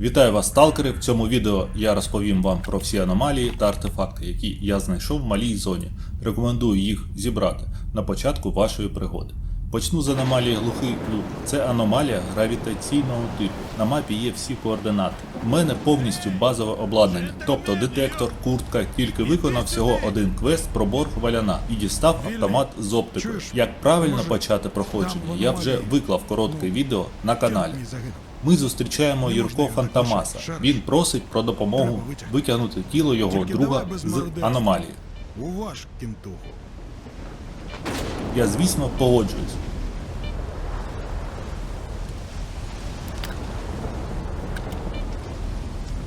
Вітаю вас, сталкери! В цьому відео я розповім вам про всі аномалії та артефакти, які я знайшов в малій зоні. Рекомендую їх зібрати на початку вашої пригоди. Почну з аномалії глухий луг. Це аномалія гравітаційного типу. На мапі є всі координати. У мене повністю базове обладнання, тобто детектор, куртка, тільки виконав всього один квест про борг валяна і дістав автомат з оптикою. Як правильно почати проходження, я вже виклав коротке відео на каналі. Ми зустрічаємо Юрко Фантамаса. Він просить про допомогу витягнути. витягнути тіло його друга з аномалії. Уваж, кінтуху. Я, звісно, погоджуюсь.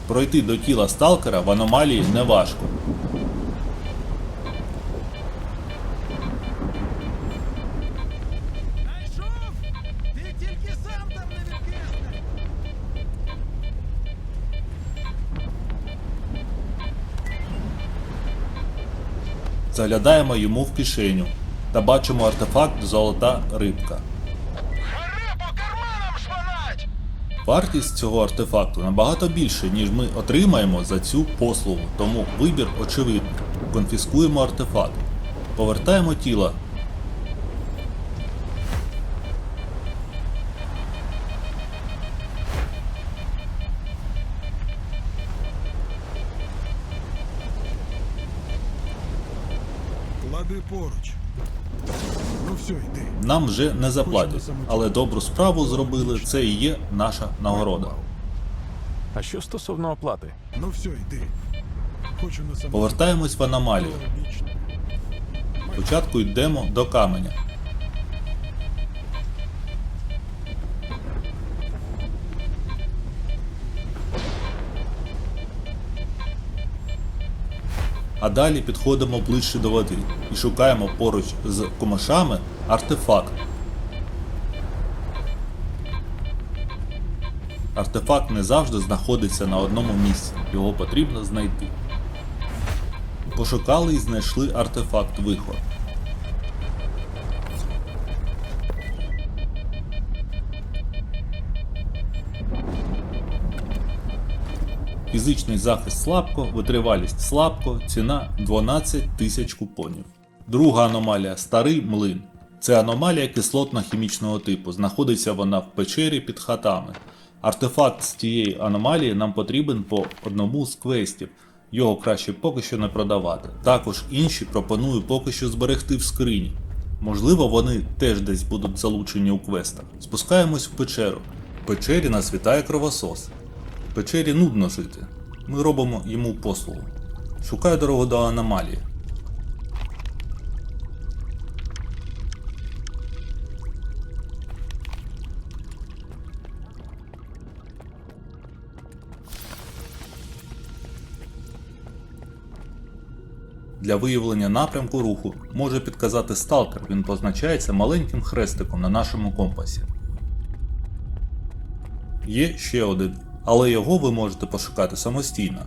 Пройти до тіла сталкера в аномалії неважко. Заглядаємо йому в кишеню та бачимо артефакт золота рибка. Вартість цього артефакту набагато більше, ніж ми отримаємо за цю послугу, тому вибір очевидний. Конфіскуємо артефакт. Повертаємо тіло. Поруч. Ну все, йди. Нам вже не заплатять, але добру справу зробили, це і є наша нагорода. А що стосовно оплати? Ну все, йди. Хочу на самому. Повертаємось в аномалію. Спочатку йдемо до каменя. А далі підходимо ближче до води і шукаємо поруч з кумашами артефакт. Артефакт не завжди знаходиться на одному місці, його потрібно знайти. Пошукали і знайшли артефакт вихор. Фізичний захист слабко, витривалість слабко, ціна 12 тисяч купонів. Друга аномалія старий млин. Це аномалія кислотно-хімічного типу. Знаходиться вона в печері під хатами. Артефакт з цієї аномалії нам потрібен по одному з квестів. Його краще поки що не продавати. Також інші пропоную поки що зберегти в скрині. Можливо, вони теж десь будуть залучені у квестах. Спускаємось в печеру. В печері нас вітає кровосос. Печері нудно жити. Ми робимо йому послугу. Шукаю дорогу до аномалії. Для виявлення напрямку руху може підказати сталкер, він позначається маленьким хрестиком на нашому компасі. Є ще один, але його ви можете пошукати самостійно.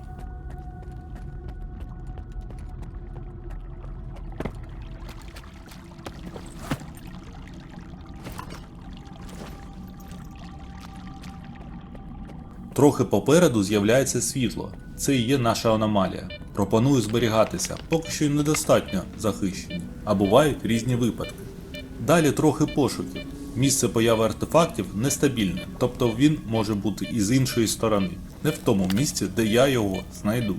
Трохи попереду з'являється світло. Це і є наша аномалія. Пропоную зберігатися, поки що й недостатньо захищені, а бувають різні випадки. Далі трохи пошуків. Місце появи артефактів нестабільне, тобто він може бути і з іншої сторони, не в тому місці, де я його знайду.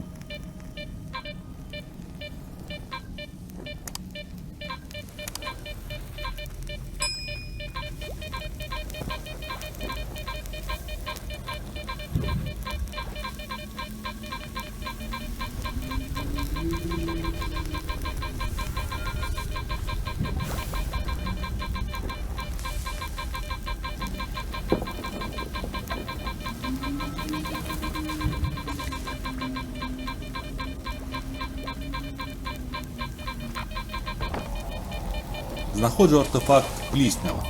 Знаходжу артефакт пліснява.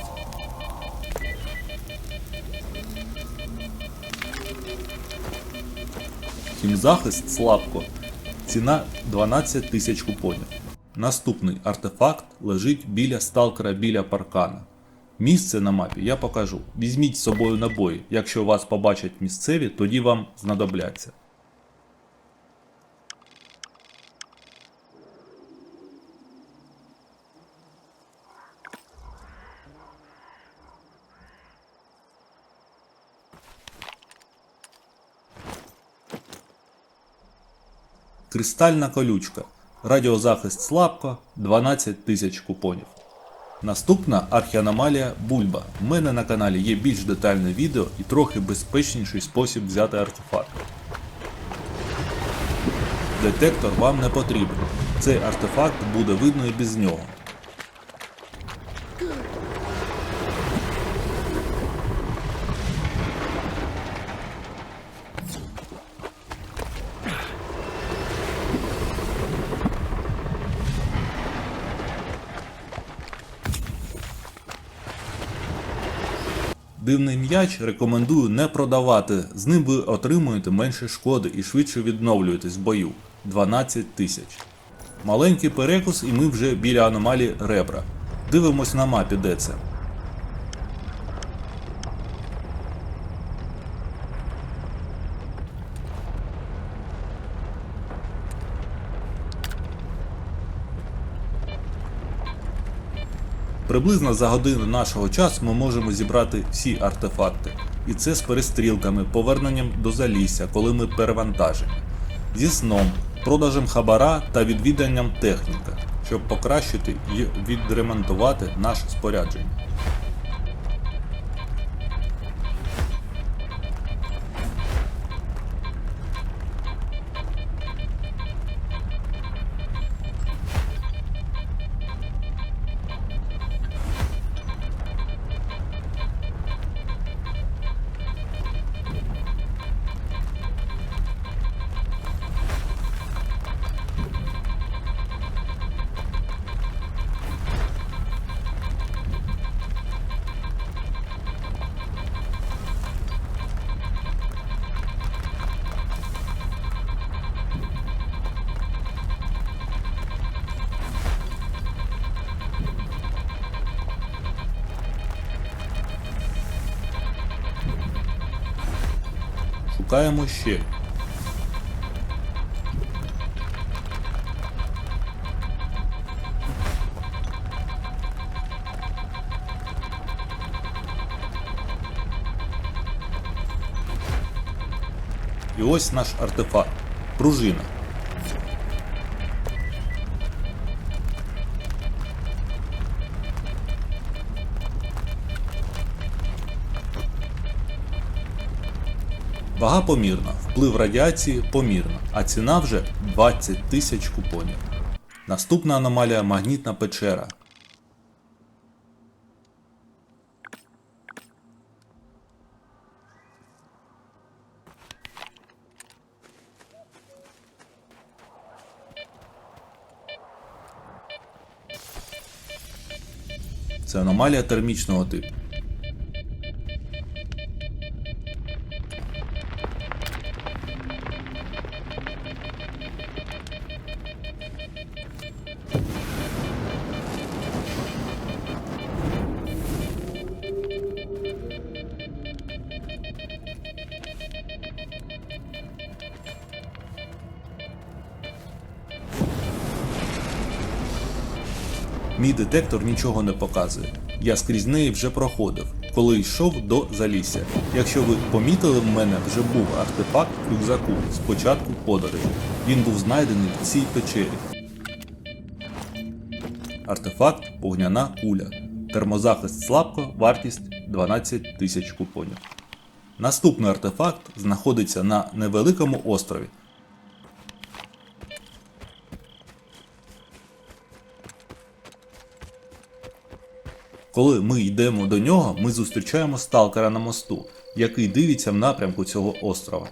Хімзахист слабко. Ціна 12 тисяч купонів. Наступний артефакт лежить біля сталкера біля паркана. Місце на мапі я покажу. Візьміть з собою набої. Якщо вас побачать місцеві, тоді вам знадобляться. Кристальна колючка. Радіозахист слабко 12 тисяч купонів. Наступна архіаномалія бульба. У мене на каналі є більш детальне відео і трохи безпечніший спосіб взяти артефакт. Детектор вам не потрібен. Цей артефакт буде видно і без нього. Дивний м'яч рекомендую не продавати. З ним ви отримуєте менше шкоди і швидше відновлюєтесь в бою 12 тисяч. Маленький перекус, і ми вже біля аномалії ребра. Дивимось на мапі, де це. Приблизно за годину нашого часу ми можемо зібрати всі артефакти. І це з перестрілками, поверненням до залісся, коли ми перевантажені, зі сном, продажем хабара та відвіданням техніка, щоб покращити і відремонтувати наше спорядження. Шукаємо ще. І ось наш артефакт. Пружина. Вага помірна, вплив радіації помірна, а ціна вже 20 тисяч купонів. Наступна аномалія магнітна печера. Це аномалія термічного типу. Мій детектор нічого не показує. Я скрізь неї вже проходив, коли йшов до залісся. Якщо ви помітили, в мене вже був артефакт рюкзаку з початку подорожі. Він був знайдений в цій печері. Артефакт Огняна куля. Термозахист слабко, вартість 12 тисяч купонів. Наступний артефакт знаходиться на невеликому острові. Коли ми йдемо до нього, ми зустрічаємо сталкера на мосту, який дивиться в напрямку цього острова.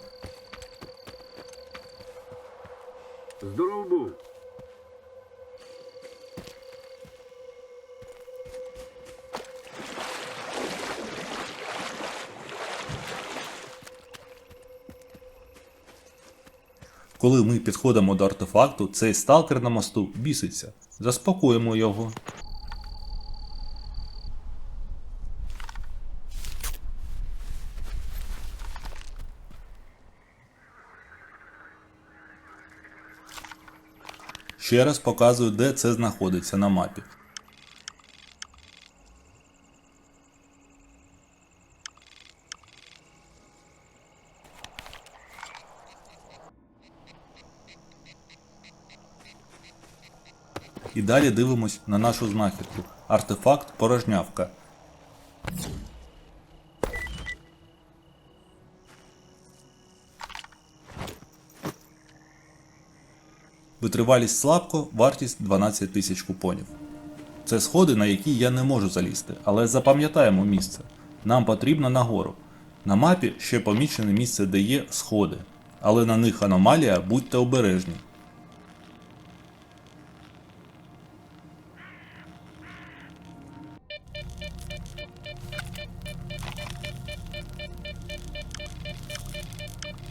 Здоров був. Коли ми підходимо до артефакту, цей сталкер на мосту біситься. Заспокоїмо його. Ще раз показую, де це знаходиться на мапі. І далі дивимось на нашу знахідку. Артефакт порожнявка. Витривалість слабко, вартість 12 тисяч купонів. Це сходи, на які я не можу залізти, але запам'ятаємо місце. Нам потрібно нагору. На мапі ще помічене місце, де є сходи, але на них аномалія, будьте обережні.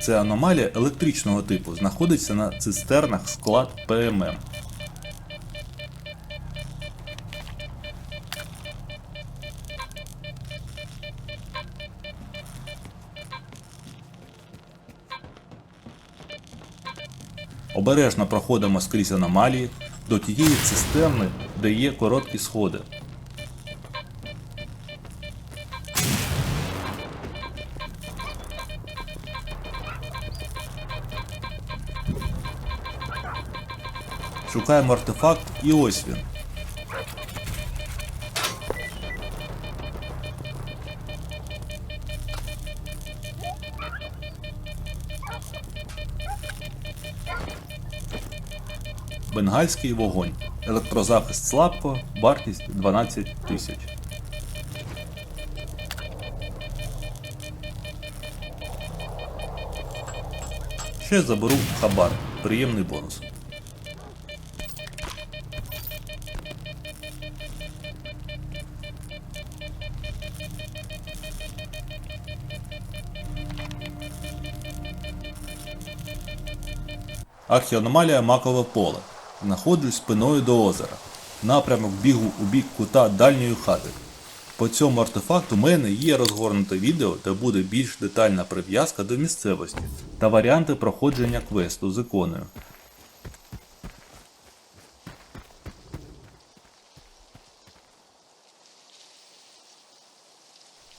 Це аномалія електричного типу, знаходиться на цистернах склад ПММ. Обережно проходимо скрізь аномалії до тієї цистерни, де є короткі сходи. Шукаємо артефакт і ось він. Бенгальський вогонь. Електрозахист слабко, вартість 12 тисяч. Ще заберу хабар. Приємний бонус. Архіаномалія Макове поле. Знаходжусь спиною до озера. Напрямок бігу у бік кута дальньої хати. По цьому артефакту у мене є розгорнуте відео, де буде більш детальна прив'язка до місцевості та варіанти проходження квесту з іконою.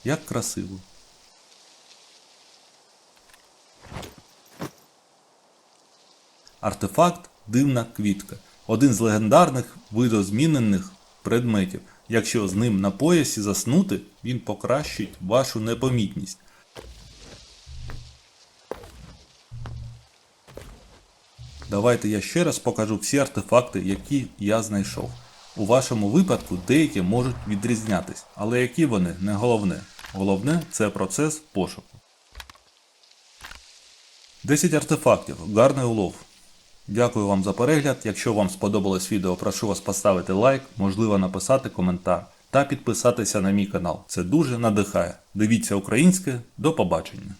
Як красиво. Артефакт дивна квітка. Один з легендарних видозмінених предметів. Якщо з ним на поясі заснути, він покращить вашу непомітність. Давайте я ще раз покажу всі артефакти, які я знайшов. У вашому випадку деякі можуть відрізнятись, але які вони не головне. Головне це процес пошуку. 10 артефактів. Гарний улов. Дякую вам за перегляд. Якщо вам сподобалось відео, прошу вас поставити лайк, можливо написати коментар та підписатися на мій канал. Це дуже надихає. Дивіться українське. До побачення.